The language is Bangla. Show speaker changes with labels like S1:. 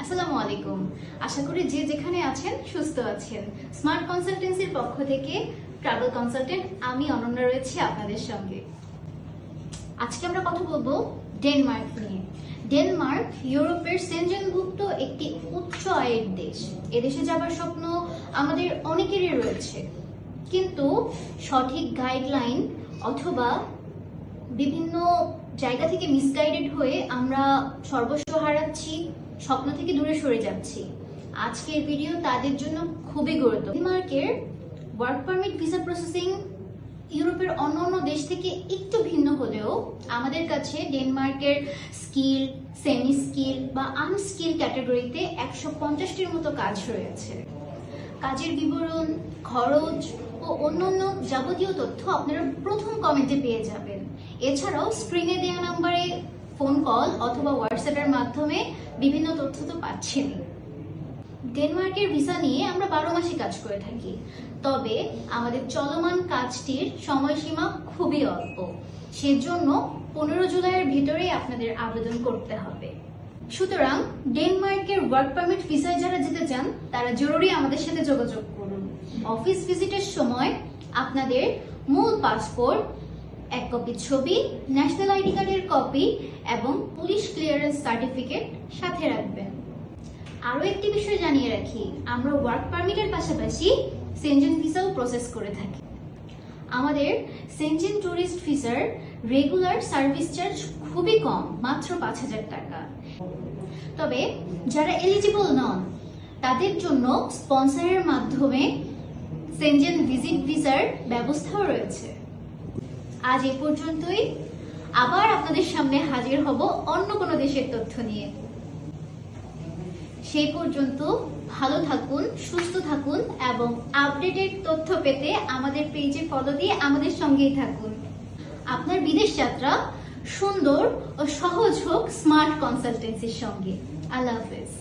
S1: আসসালামু আলাইকুম। আশা করি যে যেখানে আছেন সুস্থ আছেন। স্মার্ট কনসালটেন্সির পক্ষ থেকে ট্রাভেল কনসালটেন্ট আমি অনন্যা রয়েছি আপনাদের সঙ্গে। আজকে আমরা কথা বলব ডেনমার্ক নিয়ে। ডেনমার্ক ইউরোপের সেনজেনভুক্ত একটি উচ্চ আয়ের দেশ। এদেশে যাবার স্বপ্ন আমাদের অনেকেরই রয়েছে। কিন্তু সঠিক গাইডলাইন অথবা বিভিন্ন জায়গা থেকে মিসগাইডেড হয়ে আমরা সর্বস্ব হারাচ্ছি স্বপ্ন থেকে দূরে সরে যাচ্ছি। আজকের ভিডিও তাদের জন্য খুবই গুরুত্ব ডেনমার্কের ওয়ার্ক পারমিট ভিসা প্রসেসিং ইউরোপের অন্য অন্য দেশ থেকে একটু ভিন্ন হলেও আমাদের কাছে ডেনমার্কের স্কিল সেমি স্কিল বা আনস্কিল ক্যাটাগরিতে একশো পঞ্চাশটির মতো কাজ রয়েছে। কাজের বিবরণ, খরচ ও অন্যান্য যাবতীয় তথ্য আপনারা প্রথম কমেন্টে পেয়ে যাবেন। এছাড়াও স্ক্রিনে দেওয়া নাম্বারে ফোন কল অথবা হোয়াটসঅ্যাপের মাধ্যমে বিভিন্ন তথ্য তো পাচ্ছেনই ডেনমার্কের ভিসা নিয়ে আমরা বারো মাসে কাজ করে থাকি। তবে আমাদের চলমান কাজটির সময়সীমা খুবই অল্প। সেজন্য পনেরো জুলাইয়ের ভিতরেই আপনাদের আবেদন করতে হবে। সুতরাং ডেনমার্কের ওয়ার্ক পারমিট ভিসায় যারা যেতে চান, তারা জরুরি আমাদের সাথে যোগাযোগ করুন। অফিস ভিজিটের সময় আপনাদের মূল পাসপোর্ট এক কপি ছবি ন্যাশনাল আইডি কার্ডের কপি এবং পুলিশ ক্লিয়ারেন্স সার্টিফিকেট সাথে রাখবেন আরও একটি বিষয় জানিয়ে রাখি, আমরা ওয়ার্ক পারমিটের পাশাপাশি সেনজেন ভিসাও প্রসেস করে থাকি। আমাদের সেনজেন ট্যুরিস্ট ভিসার রেগুলার সার্ভিস চার্জ খুবই কম, মাত্র পাঁচ হাজার টাকা। তবে যারা এলিজিবল নন, তাদের জন্য স্পন্সরের মাধ্যমে সেনজেন ভিজিট ভিসার ব্যবস্থাও রয়েছে। আজ এ পর্যন্তই। আবার আপনাদের সামনে হাজির হব অন্য কোনো দেশের তথ্য নিয়ে। সেই পর্যন্ত ভালো থাকুন, সুস্থ থাকুন এবং আপডেটেড তথ্য পেতে আমাদের পেজে ফলো দিয়ে আমাদের সঙ্গেই থাকুন। আপনার বিদেশ যাত্রা সুন্দর ও সহজ হোক স্মার্ট কনসালটেন্সির সঙ্গে। আল্লাহ হাফেজ।